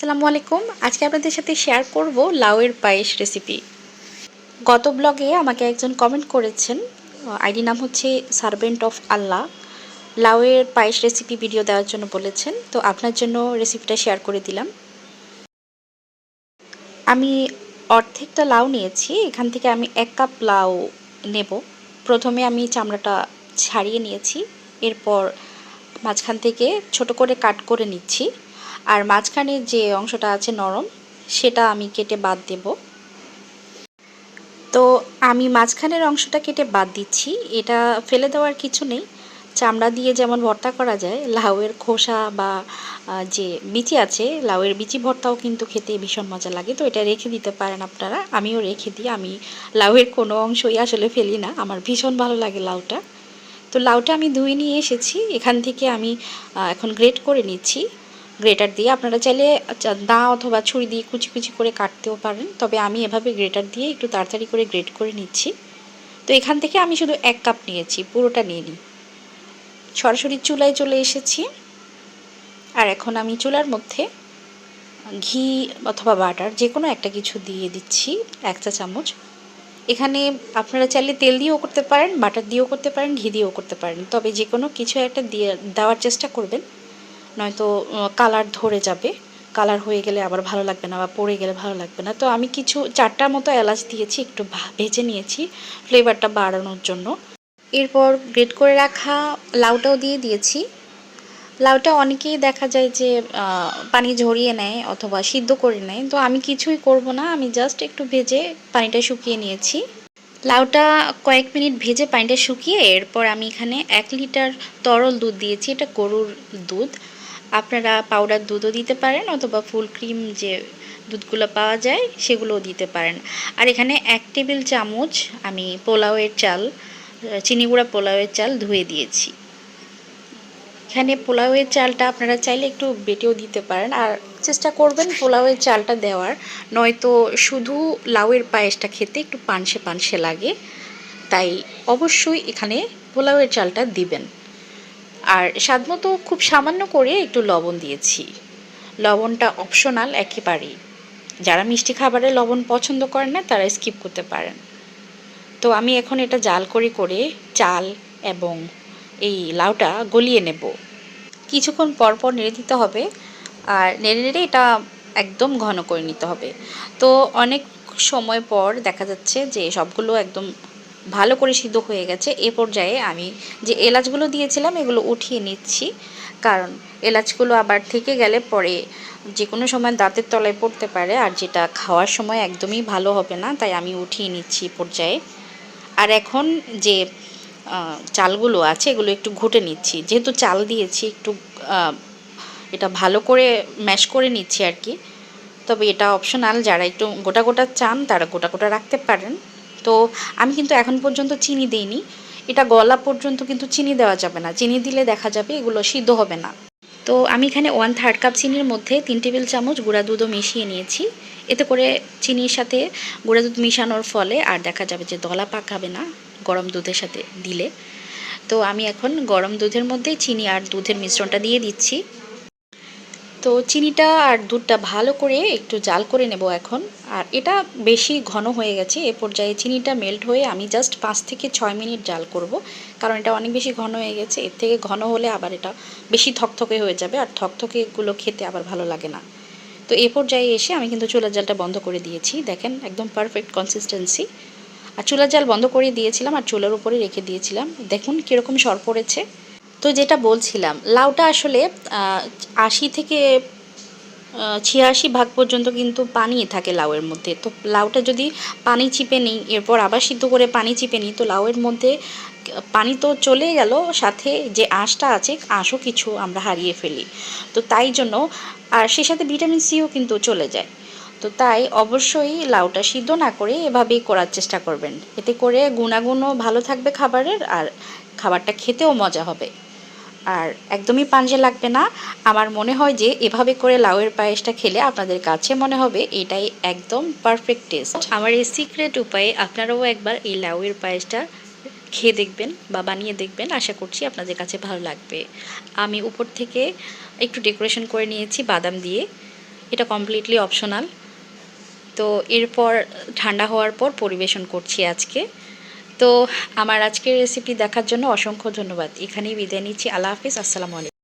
আসসালামু আলাইকুম। আজকে আপনাদের সাথে শেয়ার করব লাউয়ের পায়েস রেসিপি গত ব্লগে আমাকে একজন কমেন্ট করেছেন আইডি নাম হচ্ছে সার্ভেন্ট অফ আল্লাহ লাউয়ের পায়েস রেসিপি ভিডিও দেওয়ার জন্য বলেছেন, তো আপনার জন্য রেসিপিটা শেয়ার করে দিলাম। আমি অর্ধেকটা লাউ নিয়েছি, এখান থেকে আমি এক কাপ লাউ নেব। প্রথমে আমি চামড়াটা ছাড়িয়ে নিয়েছি, এরপর মাঝখান থেকে ছোট করে কাট করে নিচ্ছি। আর মাঝখানে যে অংশটা আছে নরম, সেটা আমি কেটে বাদ দেব। তো আমি মাঝখানের অংশটা কেটে বাদ দিচ্ছি। এটা ফেলে দেওয়ার কিছু নেই। চামড়া দিয়ে যেমন ভর্তা করা যায়, লাউয়ের খোসা বা যে বিচি আছে, লাউয়ের বিচি ভর্তাও কিন্তু খেতে ভীষণ মজা লাগে। তো এটা রেখে দিতে পারেন আপনারা। আমিও রেখে দিই। আমি লাউয়ের কোনো অংশই আসলে ফেলি না। আমার ভীষণ ভালো লাগে লাউটা। তো লাউটা আমি ধুয়ে নিয়ে এসেছি। এখান থেকে আমি এখন গ্রেট করে নিচ্ছি। গ্রেটার দিয়ে আপনারা চাইলে দা অথবা ছুরি দিয়ে কুচি কুচি করে কাটতেও পারেন। তবে আমি এভাবে গ্রেটার দিয়ে একটু তাড়াতাড়ি করে গ্রেট করে নিচ্ছি। তো এখান থেকে আমি শুধু এক কাপ নিয়েছি, পুরোটা নিয়ে নিই। সরাসরি চুলায় চলে এসেছি। আর এখন আমি চুলার মধ্যে ঘি অথবা বাটার যে কোনো একটা কিছু দিয়ে দিচ্ছি, এক চা চামচ। এখানে আপনারা চাইলে তেল দিয়েও করতে পারেন, বাটার দিয়েও করতে পারেন, ঘি দিয়েও করতে পারেন। তবে যে কোনো কিছু একটা দিয়ে দেওয়ার চেষ্টা করবেন। নয়তো কালার ধরে যাবে। কালার হয়ে গেলে আবার ভালো লাগবে না বা পড়ে গেলে ভালো লাগবে না। তো আমি কিছু, চারটার মতো এলাচ দিয়েছি, একটু ভেজে নিয়েছি ফ্লেভারটা বাড়ানোর জন্য। এরপর গ্রেট করে রাখা লাউটাও দিয়ে দিয়েছি। লাউটা অনেকেই দেখা যায় যে পানি ঝরিয়ে নেয় অথবা সিদ্ধ করে নেয়। তো আমি কিছুই করব না, আমি জাস্ট একটু ভেজে পানিটা শুকিয়ে নিয়েছি। লাউটা কয়েক মিনিট ভেজে পানিটা শুকিয়ে এরপর আমি এখানে এক লিটার তরল দুধ দিয়েছি। এটা গরুর দুধ। আপনারা পাউডার দুধও দিতে পারেন অথবা ফুল ক্রিম যে দুধগুলো পাওয়া যায় সেগুলোও দিতে পারেন। আর এখানে এক টেবিল চামচ আমি পোলাওয়ের চাল চিনি গুঁড়া পোলাওয়ের চাল ধুয়ে দিয়েছি। এখানে পোলাওয়ের চালটা আপনারা চাইলে একটু বেটেও দিতে পারেন। আর চেষ্টা করবেন পোলাওয়ের চালটা দেওয়ার। নয়তো শুধু লাউয়ের পায়েসটা খেতে একটু পানসে পানসে লাগে। তাই অবশ্যই এখানে পোলাওয়ের চালটা দিবেন। আর স্বাদমতো খুব সামান্য করে একটু লবণ দিয়েছি। লবণটা অপশনাল একেবারেই। যারা মিষ্টি খাবারে লবণ পছন্দ করেন না, তারা স্কিপ করতে পারেন। তো আমি এখন এটা জাল করে করে চাল এবং এই লাউটা গলিয়ে নেব। কিছুক্ষণ পর পর নেড়ে দিতে হবে। আর নেড়ে নেড়ে এটা একদম ঘন করে নিতে হবে। তো অনেক সময় পর দেখা যাচ্ছে যে সবগুলো একদম ভালো করে সিদ্ধ হয়ে গেছে। এ পর্যায়ে আমি যে এলাচগুলো দিয়েছিলাম, এগুলো উঠিয়ে নিচ্ছি। কারণ এলাচগুলো আবার থেকে গেলে পরে যে কোনো সময় দাঁতের তলায় পড়তে পারে আর যেটা খাওয়ার সময় একদমই ভালো হবে না, তাই আমি উঠিয়ে নিচ্ছি পর্যায়ে। আর এখন যে চালগুলো আছে, এগুলো একটু ঘুটে নিচ্ছি। যেহেতু চাল দিয়েছি, একটু এটা ভালো করে ম্যাশ করে নিচ্ছি আর কি। তবে এটা অপশনাল যারা একটু গোটা গোটা চান তারা গোটা গোটা রাখতে পারেন। তো আমি কিন্তু এখন পর্যন্ত চিনি দিইনি। এটা গলা পর্যন্ত কিন্তু চিনি দেওয়া যাবে না। চিনি দিলে দেখা যাবে এগুলো সিদ্ধ হবে না। তো আমি এখানে ওয়ান থার্ড কাপ চিনির মধ্যে তিন টেবিল চামচ গুঁড়া দুধও মিশিয়ে নিয়েছি। এতে করে চিনির সাথে গুঁড়া দুধ মিশানোর ফলে আর দেখা যাবে যে দলা পাকাবে না গরম দুধের সাথে দিলে। তো আমি এখন গরম দুধের মধ্যে চিনি আর দুধের মিশ্রণটা দিয়ে দিচ্ছি। তো চিনিটা আর দুধটা ভালো করে একটু জাল করে নেব এখন। আর এটা বেশি ঘন হয়ে গেছে, এ পর্যায়ে চিনিটা মেল্ট হয়ে আমি জাস্ট পাঁচ থেকে ছয় মিনিট জাল করব। কারণ এটা অনেক বেশি ঘন হয়ে গেছে, এর থেকে ঘন হলে আবার এটা বেশি থকথকে হয়ে যাবে আর থকথকেগুলো খেতে আবার ভালো লাগে না। তো এ পর্যায়ে এসে আমি কিন্তু চুলার জালটা বন্ধ করে দিয়েছি, দেখেন একদম পারফেক্ট কনসিস্টেন্সি আর চুলার জাল বন্ধ করে দিয়েছিলাম আর চুলার উপরে রেখে দিয়েছিলাম। দেখুন কীরকম সর পড়েছে। তো যেটা বলছিলাম, লাউটা আসলে আশি থেকে ছিয়াশি ভাগ পর্যন্ত কিন্তু পানি থাকে লাউয়ের মধ্যে। তো লাউটা যদি পানি চিপে নিই, এরপর আবার সিদ্ধ করে পানি চিপে নিই, তো লাউয়ের মধ্যে পানি তো চলে গেল, সাথে যে আঁশটা আছে, আঁশও কিছু আমরা হারিয়ে ফেলি। তো তাই জন্য, আর সে সাথে ভিটামিন সিও কিন্তু চলে যায়। তো তাই অবশ্যই লাউটা সিদ্ধ না করে এভাবেই করার চেষ্টা করবেন। এতে করে গুণাগুণও ভালো থাকবে খাবারের, আর খাবারটা খেতেও মজা হবে। আর একদমই পাঞ্জে লাগবে না। আমার মনে হয় যে এভাবে করে লাউয়ের পায়েসটা খেলে আপনাদের কাছে মনে হবে এটাই একদম পারফেক্ট টেস্ট আমার এই সিক্রেট উপায়ে আপনারাও একবার এই লাউয়ের পায়েসটা খেয়ে দেখবেন বা বানিয়ে দেখবেন। আশা করছি আপনাদের কাছে ভালো লাগবে। আমি উপর থেকে একটু ডেকোরেশন করে নিয়েছি বাদাম দিয়ে। এটা কমপ্লিটলি অপশনাল তো এরপর ঠান্ডা হওয়ার পর পরিবেশন করছি আজকে। তো আমার আজকের রেসিপি দেখার জন্য অসংখ্য ধন্যবাদ। এখানেই বিদায় নিচ্ছি। আল্লাহ হাফিজ। আসসালামু আলাইকুম।